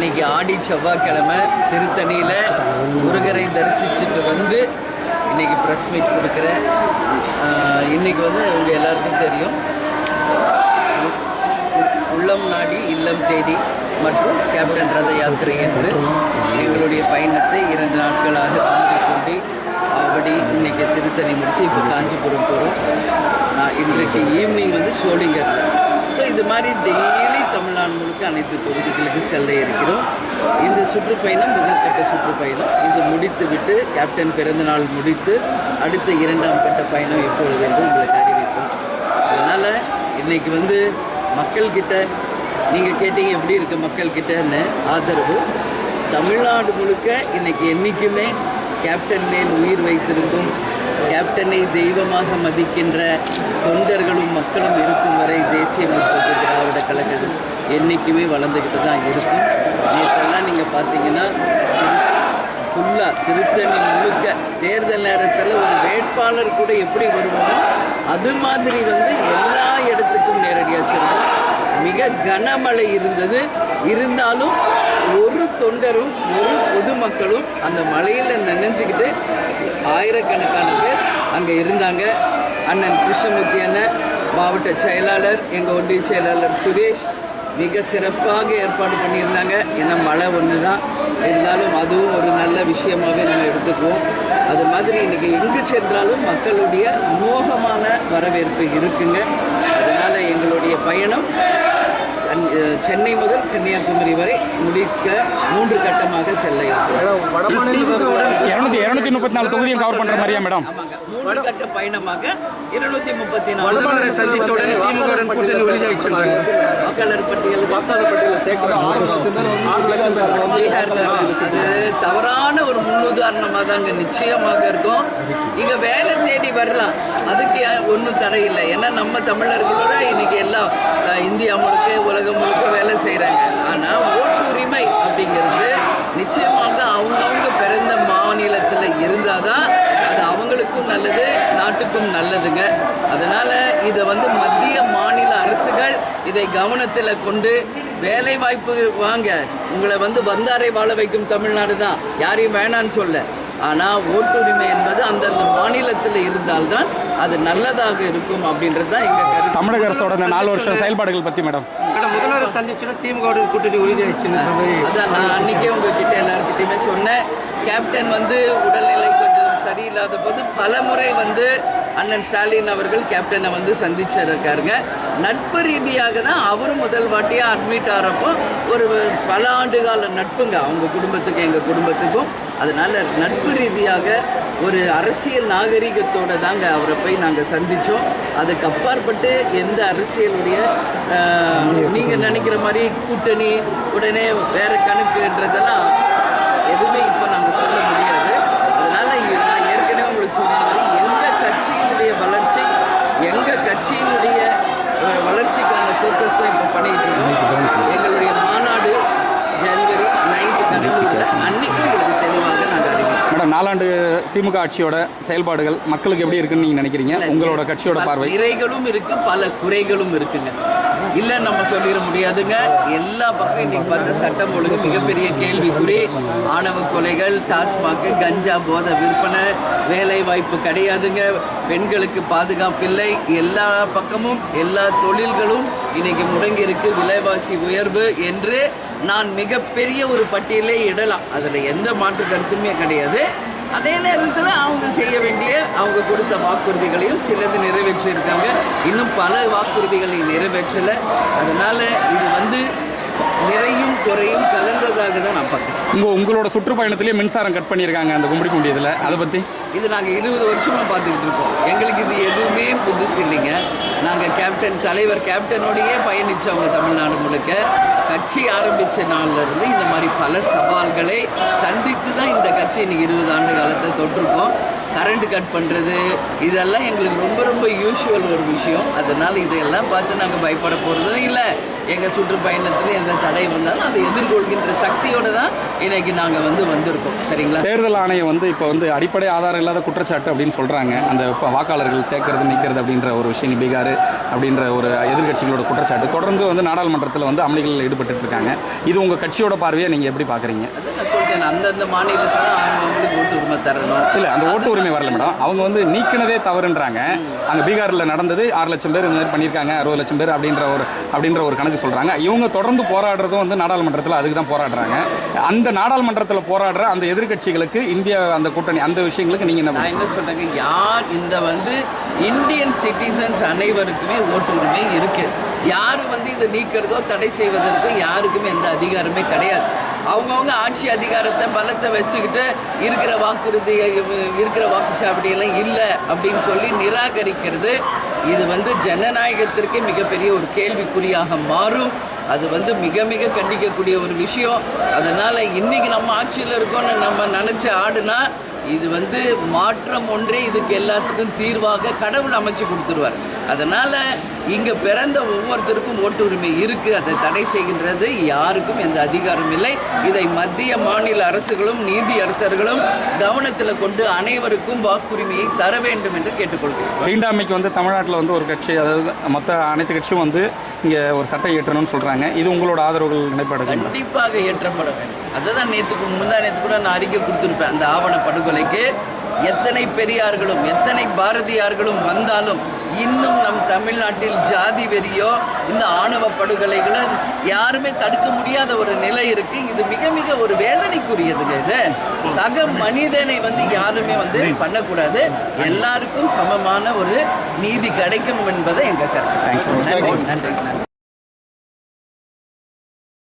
அன்னைக்கு ஆடி செவ்வாய்க்கிழமை திருத்தணியில் முருகரை தரிசிச்சுட்டு வந்து இன்னைக்கு ப்ரெஸ் மீட் கொடுக்குறேன். இன்றைக்கி இன்னைக்கு வந்து உங்கள் எல்லாருக்கும் தெரியும். உள்ளம் நாடி இல்லம் தேடி மற்றும் கேப்டன் ரத யாத்திரை என்று எங்களுடைய பயணத்தை இரண்டு நாட்களாக கொண்டு அப்படி இன்னைக்கு திருத்தணி முடிச்சு இப்போ காஞ்சிபுரம் போகிறோம் நான் இன்றைக்கு ஈவினிங் வந்து சோழிங்கர். இது மாதிரி டெய்லி தமிழ்நாடு முழுக்க அனைத்து தொகுதிகளுக்கு செல்ல இருக்கிறோம். இந்த சுற்றுப்பயணம் முதற்கட்ட சுற்றுப்பயணம். இது முடித்து விட்டு கேப்டன் பிறந்தநாள் முடித்து அடுத்த இரண்டாம் கட்ட பயணம் எப்பொழுது என்று உங்களுக்கு அறிவிப்போம். அதனால் இன்னைக்கு வந்து மக்கள்கிட்ட நீங்கள் கேட்டீங்க எப்படி இருக்கு மக்கள்கிட்டன்னு ஆதரவு. தமிழ்நாடு முழுக்க இன்றைக்கி என்றைக்குமே கேப்டன் மேல் உயிர் வைத்திருக்கும் கேப்டனை தெய்வமாக மதிக்கின்ற தொண்டர்களும் மக்களும் இருக்கும் வரை தேசிய முற்போக்கு திராவிட கழகம் என்றைக்குமே வளர்ந்துக்கிட்டு தான் இருக்கும். நேற்றெல்லாம் நீங்கள் பார்த்தீங்கன்னா ஃபுல்லாக திருத்தணி முழுக்க தேர்தல் நேரத்தில் ஒரு வேட்பாளர் கூட எப்படி வருவோமோ அது மாதிரி வந்து எல்லா இடத்துக்கும் நேரடியாக சொல்லுவோம் மிக கனமழை இருந்தது. இருந்தாலும் ஒரு தொண்டரும் ஒரு பொதுமக்களும் அந்த மலையில் நினைஞ்சுக்கிட்டு ஆயிரக்கணக்கான பேர் அங்கே இருந்தாங்க. அண்ணன் கிருஷ்ணமூர்த்தி அண்ணன் மாவட்ட செயலாளர் எங்கள் ஒன்றிய செயலாளர் சுரேஷ் மிக சிறப்பாக ஏற்பாடு பண்ணியிருந்தாங்க. ஏன்னா மழை ஒன்று தான் இருந்தாலும் அதுவும் ஒரு நல்ல விஷயமாகவே நம்ம எடுத்துக்குவோம். அது மாதிரி இன்றைக்கி எங்கு சென்றாலும் மக்களுடைய அமோகமான வரவேற்பு இருக்குங்க. அதனால் எங்களுடைய பயணம் சென்னை முதல் கன்னியாகுமரி வரை முடிக்க மூன்று கட்டமாக செல்ல இருக்கிறோம். இரநூத்தி முப்பத்தி நாலு கவர் பண்ற மாதிரியா மேடம்? ஆமாங்க. மூன்று கட்ட பயணமாக இருநூத்தி முப்பத்தி நாலு வாக்காளர் பட்டியல் பீகார்காரன் அது தவறான ஒரு முன்னுதாரணமாக தாங்க நிச்சயமாக இருக்கும். இங்கே வேலை தேடி வரலாம். அதுக்கு ஒன்றும் தடை இல்லை. ஏன்னா நம்ம தமிழர்களோட இன்றைக்கி எல்லாம் இந்தியா முழுக்க உலகம் முழுக்க வேலை செய்கிறாங்க ஆனால் ஓட்டுரிமை அப்படிங்கிறது நிச்சயமாக அவங்கவுங்க பிறந்த மாநிலத்தில் இருந்தால் தான் அது அவங்களுக்கும் நல்லது நாட்டுக்கும் நல்லதுங்க. அதனால் இதை வந்து மத்திய மாநில அரசுகள் இதை கவனத்தில் கொண்டு வேலை வாய்ப்பு வாங்க. உங்களை வந்து வந்தாரை வாழ வைக்கும் தமிழ்நாடு தான். யாரையும் வேணான்னு சொல்ல. ஆனால் ஓட்டுரிமை என்பது அந்தந்த மாநிலத்தில் இருந்தால்தான் அது நல்லதாக இருக்கும் அப்படின்றது தான் எங்கள் கருத்து. தமிழக அரசோட இந்த நாலு வருஷம் செயல்பாடுகள் பத்தி மேடம். மேடம் முதல்வரை சந்திச்சுன்னா திமுக கூட்டணி உறுதியாகிச்சுன்ற மாதிரி அதான் நான் அன்றைக்கே உங்ககிட்ட எல்லாருக்கிட்டையுமே சொன்னேன். கேப்டன் வந்து உடல்நிலை கொஞ்சம் சரியில்லாத போது பல முறை வந்து அண்ணன் ஸ்டாலின் அவர்கள் கேப்டனை வந்து சந்திச்சிருக்காருங்க. நட்பு ரீதியாக தான் அவரும் முதல் வாட்டியாக அட்மிட் ஆகிறப்போ ஒரு பல ஆண்டு கால நட்புங்க. அவங்க குடும்பத்துக்கும் எங்கள் குடும்பத்துக்கும். அதனால் நட்பு ரீதியாக ஒரு அரசியல் நாகரிகத்தோட தாங்க அவரை போய் நாங்கள் சந்தித்தோம் அதுக்கு அப்பாற்பட்டு எந்த அரசியலுடைய நீங்கள் நினைக்கிற மாதிரி கூட்டணி உடனே வேற கணக்குன்றதெல்லாம் எதுவுமே இப்போ நாங்கள் சொல்ல முடியாது. அதனால் நான் ஏற்கனவே உங்களுக்கு சொன்ன மாதிரி எங்கள் கட்சியினுடைய வளர்ச்சி எங்கள் கட்சியினுடைய வளர்ச்சிக்கான ஃபோக்கஸ் தான் இப்போ பண்ணிகிட்டு இருக்கோம். எங்களுடைய மாநாடு ஜனவரி நைன்த்து கடலூரில் அன்னைக்கு உங்களுக்கு தெளிவாக நாங்கள் அறிவிப்போம் மேடம் நாலாண்டு திமுக ஆட்சியோட செயல்பாடுகள் மக்களுக்கு எப்படி இருக்குன்னு நீங்க நினைக்கிறீங்க? உங்களோட கட்சியோட பார்வை? நிறைகளும் இருக்கு பல குறைகளும் இருக்குங்க. இல்ல நம்ம சொல்லிட முடியாதுங்க. எல்லா பக்கம் இன்னைக்கு பார்த்தா சட்டம் ஒழுங்கு மிகப்பெரிய கேள்விக்குறி. ஆணவ கொலைகள் டாஸ்மாக் கஞ்சா போதை விற்பனை வேலை வாய்ப்பு கிடையாதுங்க. பெண்களுக்கு பாதுகாப்பு இல்லை. எல்லா பக்கமும் எல்லா தொழில்களும் இன்னைக்கு முடங்கி இருக்கு விலைவாசி உயர்வு என்று நான் மிகப்பெரிய ஒரு பட்டியலே இடலாம். அதில் எந்த மாற்று கருத்துமே கிடையாது. அதே நேரத்தில் அவங்க செய்ய வேண்டிய அவங்க கொடுத்த வாக்குறுதிகளையும் சிலது நிறைவேற்றியிருக்காங்க. இன்னும் பல வாக்குறுதிகளை நிறைவேற்றலை. அதனால் இது வந்து நிறைய குறையும் கலந்ததாக தான் நான் பார்க்குறேன். உங்க உங்களோட சுற்றுப்பயணத்திலேயே மின்சாரம் கட் பண்ணியிருக்காங்க அந்த கும்படி இதுல அதை பத்தி? இது நாங்கள் இருபது வருஷமாக பார்த்துக்கிட்டு இருக்கோம். எங்களுக்கு இது எதுவுமே புதுசு இல்லைங்க. நாங்கள் கேப்டன் தலைவர் கேப்டனோடையே பயணித்தவங்க தமிழ்நாடு முழுக்க. கட்சி ஆரம்பித்த நாள்லேருந்து இந்த மாதிரி பல சவால்களை சந்தித்து தான் இந்த கட்சி இன்னைக்கு இருபது ஆண்டு காலத்தை தொட்டிருக்கோம். கரண்ட் கட் பண்ணுறது இதெல்லாம் எங்களுக்கு ரொம்ப ரொம்ப யூஷுவல் ஒரு விஷயம். அதனால் இதையெல்லாம் பார்த்து நாங்கள் பயப்பட போகிறதும் இல்லை. எங்கள் சுற்றுப்பயணத்தில் எந்த தடை வந்தாலும் அதை எதிர்கொள்கின்ற சக்தியோடு தான் இன்னைக்கு நாங்கள் வந்து வந்திருக்கோம். சரிங்களா? தேர்தல் ஆணையம் வந்து இப்போ வந்து அடிப்படை ஆதாரம் இல்லாத குற்றச்சாட்டு அப்படின்னு சொல்கிறாங்க அந்த வாக்காளர்கள் சேர்க்கறது நிற்கிறது அப்படின்ற ஒரு விஷயம் பீகார் அப்படின்ற ஒரு எதிர்க்கட்சிகளோட குற்றச்சாட்டு தொடர்ந்து வந்து நாடாளுமன்றத்தில் வந்து அமளிகளில் ஈடுபட்டு இருக்காங்க. இது உங்கள் கட்சியோட பார்வையை நீங்கள் எப்படி பார்க்குறீங்க? அதான் நான் சொல்லிட்டேன் அந்தந்த மாநிலத்தில் அவங்க தரணும். இல்லை அந்த ஓட்டு உரிமை வரல மேடம். அவங்க வந்து நீக்கினதே தவறுன்றாங்க. அங்கே பீகாரில் நடந்தது ஆறு லட்சம் பேர் இந்த மாதிரி பண்ணியிருக்காங்க அறுபது லட்சம் பேர் அப்படின்ற ஒரு அப்படின்ற ஒரு கணக்கு சொல்கிறாங்க இவங்க தொடர்ந்து போராடுறதும் வந்து நாடாளுமன்றத்தில் அதுக்கு தான் போராடுறாங்க. அந்த நாடாளுமன்றத்தில் போராடுற அந்த எதிர்க்கட்சிகளுக்கு இந்தியா அந்த கூட்டணி அந்த விஷயங்களுக்கு நீங்கள் என்ன நான் என்ன சொல்றேங்க யார் இந்த வந்து இந்தியன் சிட்டிசன்ஸ் அனைவருக்குமே ஓட்டு உரிமை இருக்கு. யார் வந்து இதை நீக்கிறதோ தடை செய்வதற்கோ யாருக்குமே எந்த அதிகாரமே கிடையாது. அவங்கவுங்க ஆட்சி அதிகாரத்தை பலத்தை வச்சுக்கிட்டு இருக்கிற வாக்குறுதி இருக்கிற வாக்குச்சாவடியெல்லாம் இல்லை அப்படின்னு சொல்லி நிராகரிக்கிறது. இது வந்து ஜனநாயகத்திற்கு மிகப்பெரிய ஒரு கேள்விக்குறியாக மாறும். அது வந்து மிக மிக கண்டிக்கக்கூடிய ஒரு விஷயம். அதனால் இன்றைக்கி நம்ம ஆட்சியில் இருக்கோம்னு நம்ம நினச்சி ஆடுனா இது வந்து மாற்றம் ஒன்றே இதுக்கு எல்லாத்துக்கும் தீர்வாக கடவுள் அமைச்சு கொடுத்துருவார். அதனால் இங்கே பிறந்த ஒவ்வொருத்தருக்கும் ஓட்டு உரிமை இருக்குது அதை தடை செய்கின்றது யாருக்கும் எந்த அதிகாரம் இல்லை. இதை மத்திய மாநில அரசுகளும் நீதி அரசர்களும் கவனத்தில் கொண்டு அனைவருக்கும் வாக்குரிமையை தர வேண்டும் என்று கேட்டுக்கொள்கிறேன் தீண்டாமைக்கு வந்து தமிழ்நாட்டில் வந்து ஒரு கட்சி அதாவது மற்ற அனைத்து கட்சியும் வந்து இங்கே ஒரு சட்டம் இயற்றணும்னு சொல்கிறாங்க இது உங்களோட ஆதரவுகள் நிலைப்பாடுகள் கண்டிப்பாக ஏற்றப்பட வேண்டும். அதுதான் நேற்றுக்கு முந்தா நேற்று கூட நான் அறிக்கை கொடுத்துருப்பேன். அந்த ஆவண படுகொலைக்கு எத்தனை பெரியார்களும் எத்தனை பாரதியார்களும் வந்தாலும் இன்னும் நம் தமிழ்நாட்டில் ஜாதி வெறியோ இந்த ஆணவ படுகொலைகளை யாருமே தடுக்க முடியாத ஒரு நிலை இருக்கு. இது மிக மிக ஒரு வேதனைக்குரியதுங்க இது. சக மனிதனை வந்து யாருமே வந்து பண்ணக்கூடாது. எல்லாருக்கும் சமமான ஒரு நீதி கிடைக்கும் என்பதை எங்க கருத்து. நன்றி நன்றி.